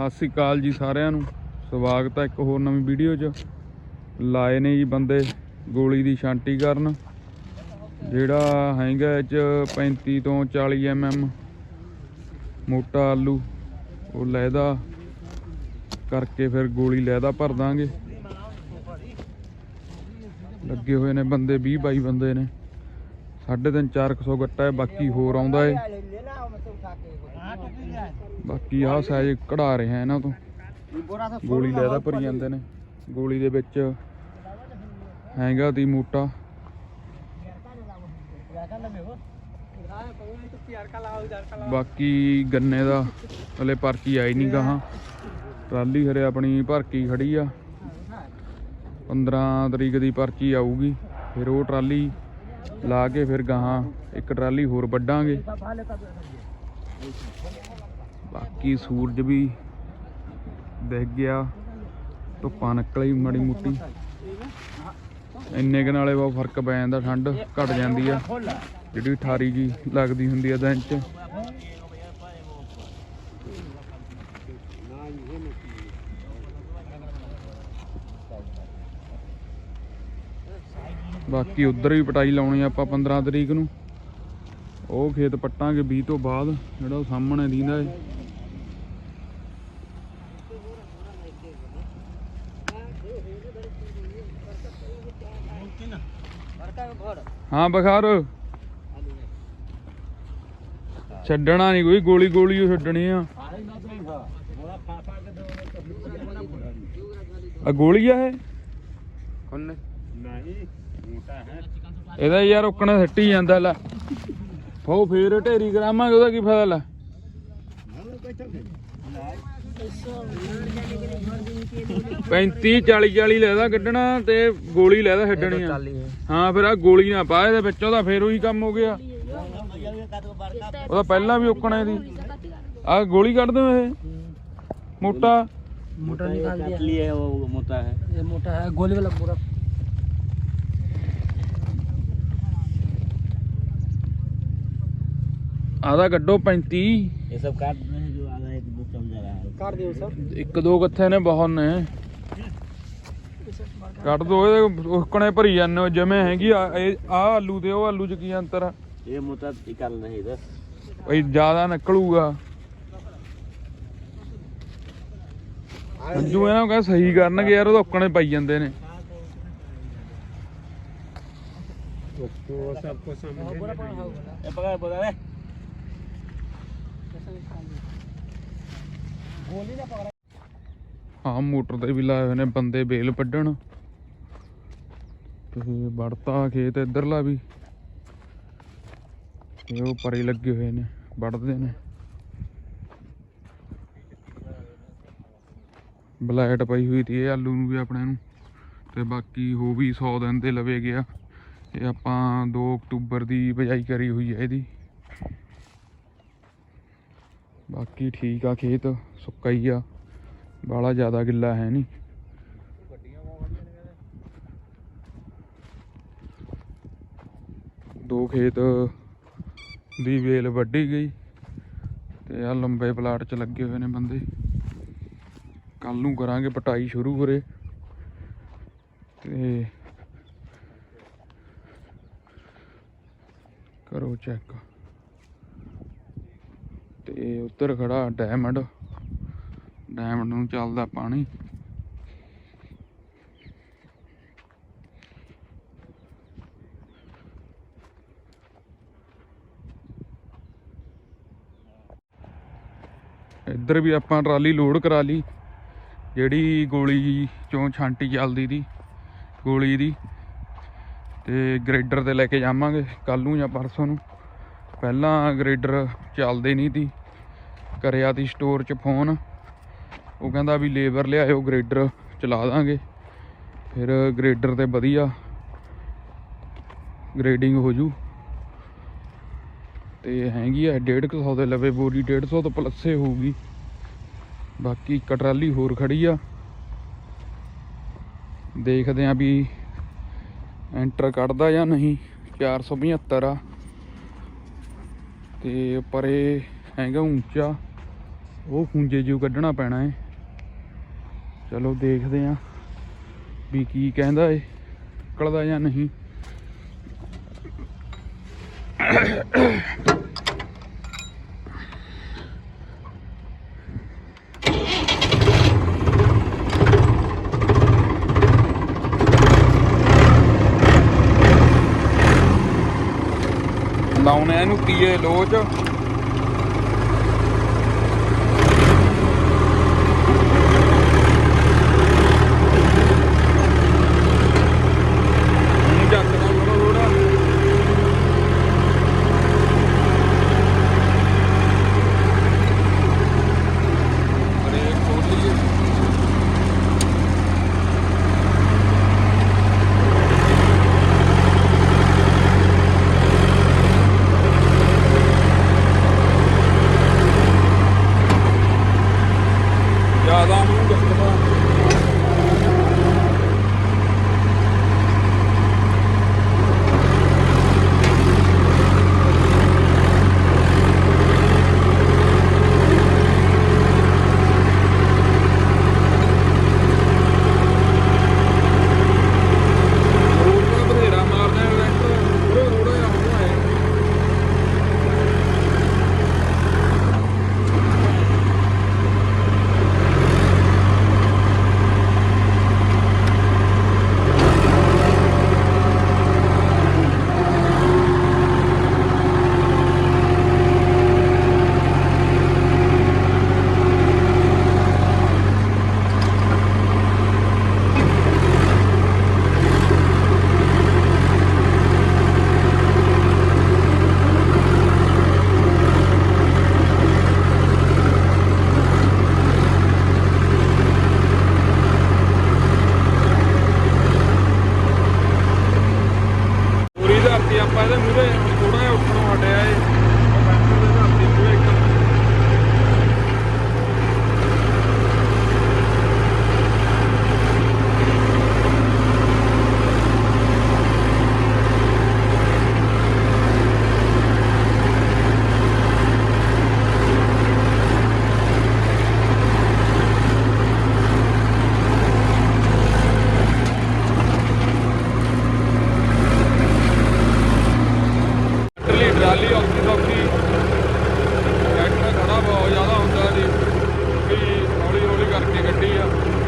ਸਤਿ ਸ੍ਰੀ ਅਕਾਲ ਜੀ ਸਾਰਿਆਂ ਨੂੰ। ਸਵਾਗਤ ਹੈ ਇੱਕ ਹੋਰ ਨਵੀਂ ਵੀਡੀਓ 'ਚ। ਲਾਏ ਨੇ ਜੀ ਬੰਦੇ ਗੋਲੀ ਦੀ ਛਾਂਟੀ ਕਰਨ। ਜਿਹੜਾ ਹੈਗਾ ਇਹ 'ਚ 35 ਤੋਂ 40 mm ਮੋਟਾ ਆਲੂ, ਉਹ ਲੈਦਾ। ਕਰਕੇ ਫਿਰ ਗੋਲੀ ਲੈਦਾ ਭਰ ਦਾਂਗੇ। ਲੱਗੇ ਹੋਏ ਨੇ ਬੰਦੇ 20 22 ਬੰਦੇ ਨੇ। ਸਾਢੇ ਤਿੰਨ 400 ਗੱਟਾ ਹੈ, ਬਾਕੀ ਹੋਰ ਆਉਂਦਾ ਏ। ਬਾਕੀ ਆਹ ਸਾਈਜ਼ ਕਢਾ ਰਿਹਾ ਇਹਨਾਂ ਤੋਂ। ਗੋਲੀ ਲੈਦਾ ਭਰੀ ਜਾਂਦੇ ਨੇ। ਗੋਲੀ ਦੇ ਵਿੱਚ ਹੈਗਾ ਦੀ ਮੋਟਾ। ਬਾਕੀ ਗੰਨੇ ਦਾ ਹਲੇ ਪਰਚੀ ਆਈ ਨਹੀਂ ਗਾਹਾਂ। ਟਰਾਲੀ ਹਰੇ ਆਪਣੀ ਭਰ ਕੇ ਖੜੀ ਆ। 15 ਤਰੀਕ ਦੀ ਪਰਚੀ ਆਊਗੀ। ਫਿਰ ਉਹ ਟਰਾਲੀ ਲਾ ਕੇ ਫਿਰ ਗਾਹਾਂ ਇੱਕ ਟਰਾਲੀ ਹੋਰ ਵੱਢਾਂਗੇ। ਬਾਕੀ ਸੂਰਜ ਵੀ ਦਿਖ ਗਿਆ, ਧੁੱਪਾਂ ਨਿਕਲੀ ਮਾੜੀ ਮੋਟੀ। ਇੰਨੇ ਕੁ ਨਾਲੇ ਬਹੁਤ ਫ਼ਰਕ ਪੈ ਜਾਂਦਾ, ਠੰਡ ਘਟ ਜਾਂਦੀ ਆ। ਜਿਹੜੀ 18 ਜੀ ਲੱਗਦੀ ਹੁੰਦੀ ਆ ਦਿਨ ਚ। ਬਾਕੀ ਉਧਰ ਵੀ ਪਟਾਈ ਲਾਉਣੀ ਆ ਆਪਾਂ 15 ਤਰੀਕ ਨੂੰ। ਉਹ ਖੇਤ ਪੱਟਾਂਗੇ 20 ਤੋਂ ਬਾਅਦ, ਜਿਹੜਾ ਉਹ ਸਾਹਮਣੇ ਦੀਂਦਾ ਏ। ਹਾਂ ਬਖਾਰ ਛੱਡਣਾ ਨਹੀਂ ਕੋਈ ਗੋਲੀ ਗੋਲੀ ਛੱਡਣੀ ਆ। ਆ ਗੋਲੀ ਆ ਇਹ? ਨਹੀਂ ਮੋਟਾ ਹੈ ਇਹਦਾ ਯਾਰ ਉੱਕਣਾ ਸੱਟੀ ਜਾਂਦਾ ਲੈ। ਫੋ ਫੇਰ ਢੇਰੀ ਕਰਾਵਾਂਗੇ ਉਹਦਾ ਕੀ ਫਾਇਦਾ ਲੈ। 35 40 40 ਲੈਦਾ ਕੱਢਣਾ ਤੇ ਗੋਲੀ ਲੈਦਾ ਛੱਡਣੀ ਆ। ਹਾਂ। ਫਿਰ ਆ ਗੋਲੀ ਨਾ ਪਾ ਇਹਦੇ ਵਿੱਚ ਉਹਦਾ ਫੇਰ ਉਹੀ ਕੰਮ ਹੋ ਗਿਆ। ਉਹਦਾ ਪਹਿਲਾਂ ਵੀ ਓਕਣਾ ਇਹਦੀ। ਆ ਗੋਲੀ ਕੱਢ ਦੋ ਇਹ। ਮੋਟਾ। ਮੋਟਾ ਨਿਕਾਲ ਦਿਆ ਲਿਆ। ਉਹ ਮੋਟਾ ਹੈ। ਇਹ ਮੋਟਾ ਹੈ ਗੋਲੀ ਵਾਲਾ ਪੂਰਾ। ਆਦਾ ਕੱਢੋ 35 ਇਹ ਸਭ ਕੱਢ काट दियो सर ਇੱਕ ਦੋ ਕਿੱਥੇ ਨੇ ਬਹੁਤ ਨੇ ਕੱਢ ਦੋ ਇਹਦੇ ਉੱਕਣੇ ਭਰੀ ਜਾਂਦੇ ਹੋ ਜਿਵੇਂ ਹੈਗੀ ਆ ਇਹ- ਆਹ ਆਲੂ ਤੇ ਉਹ ਆਲੂ ਚ ਕੀ ਅੰਤਰ ਆ ये मोटा निकाल रहे हैं इधर ਬਈ ਜ਼ਿਆਦਾ ਨਿਕਲੂਗਾ ਅੰਜੂ ਇਹਨਾਂ ਨੂੰ ਕਹ ਸਹੀ ਕਰਨਗੇ ਯਾਰ ਉਹ ਤਾਂ ਉੱਕਣੇ ਪਾਈ ਜਾਂਦੇ ਨੇ ये पकड़ बोला रे ਹਾਂ ਮੋਟਰ ਤੇ ਵੀ ਲਾਏ ਹੋਏ ਨੇ ਬੰਦੇ ਬੇਲ ਵੱਢਣ। ਤੇ ਵੜਤਾ ਖੇਤ ਇਧਰਲਾ ਵੀ। ਤੇ ਉਹ ਪਰੇ ਲੱਗੇ ਹੋਏ ਨੇ, ਵੜਦੇ ਨੇ। ਬਲੈਟ ਪਈ ਹੋਈ ਸੀ ਇਹ ਆਲੂ ਨੂੰ ਵੀ ਆਪਣੇ ਨੂੰ। ਤੇ ਬਾਕੀ ਹੋ ਵੀ 100 ਦਿਨ ਦੇ ਲਵੇ ਗਿਆ। ਇਹ ਆਪਾਂ 2 ਅਕਤੂਬਰ ਦੀ ਬਜਾਈ ਕਰੀ ਹੋਈ ਹੈ ਇਹਦੀ। ਬਾਕੀ ਠੀਕ ਆ ਖੇਤ, ਸੁੱਕਾ ਹੀ ਆ। ਬਾਲਾ ਜ਼ਿਆਦਾ ਗਿੱਲਾ ਹੈ ਨਹੀਂ। ਦੋ ਖੇਤ ਦੀ ਵੇਲ ਵੱਢੀ ਗਈ ਤੇ ਆ ਲੰਬੇ ਪਲਾਟ 'ਚ ਲੱਗੇ ਹੋਏ ਨੇ ਬੰਦੇ। ਕੱਲ ਨੂੰ ਕਰਾਂਗੇ ਪਟਾਈ ਸ਼ੁਰੂ ਕਰੇ ਤੇ ਕਰੋ ਚੈੱਕ। ਤੇ ਉੱਤਰ ਖੜਾ ਡਾਇਮੰਡ ਡੈਮ ਨੂੰ ਚੱਲਦਾ ਪਾਣੀ। ਇੱਧਰ ਵੀ ਆਪਾਂ ਟਰਾਲੀ ਲੋਡ ਕਰਾ ਲਈ, ਜਿਹੜੀ ਗੋਲੀ ਚੋਂ ਛਾਂਟੀ ਚੱਲਦੀ ਦੀ, ਗੋਲੀ ਦੀ। ਤੇ ਗ੍ਰੇਡਰ ਤੇ ਲੈ ਕੇ ਜਾਵਾਂਗੇ ਕੱਲ ਨੂੰ ਜਾਂ ਪਰਸੋਂ ਨੂੰ। ਪਹਿਲਾਂ ਗ੍ਰੇਡਰ ਚੱਲਦੇ ਨਹੀਂ ਤੀ ਕਰਿਆ ਤੀ ਸਟੋਰ 'ਚ ਫੋਨ ਉਹ ਕਹਿੰਦਾ ਵੀ ਲੇਬਰ ਲਿਆਇਓ ਗ੍ਰੇਡਰ ਚਲਾ ਦਾਂਗੇ। ਫਿਰ ਗ੍ਰੇਡਰ ਤੇ ਵਧੀਆ ਗ੍ਰੇਡਿੰਗ ਹੋ ਜੂ। ਤੇ ਹੈਗੀ ਆ 150 ਦੇ ਲਵੇ ਬੋਰੀ 150 ਤੋਂ ਪਲੱਸੇ ਹੋਊਗੀ। ਬਾਕੀ ਇੱਕ ਟਰਾਲੀ ਹੋਰ ਖੜੀ ਆ। ਦੇਖਦੇ ਆ ਵੀ ਐਂਟਰ ਕੱਢਦਾ ਜਾਂ ਨਹੀਂ। 475 ਆ। ਤੇ ਪਰੇ ਹੈਗਾ ਉੱਚਾ। ਉਹ ਖੁੰਝੇ ਜਿਉ ਕੱਢਣਾ ਪੈਣਾ ਏ। ਚਲੋ ਦੇਖਦੇ ਆਂ ਵੀ ਕੀ ਕਹਿੰਦਾ ਏ, ਨਿਕਲਦਾ ਜਾਂ ਨਹੀਂ। ਲਾਉਣੇ ਆ ਇਹਨੂੰ ਕੀਏ ਲੋਚ Adam. Bom dia.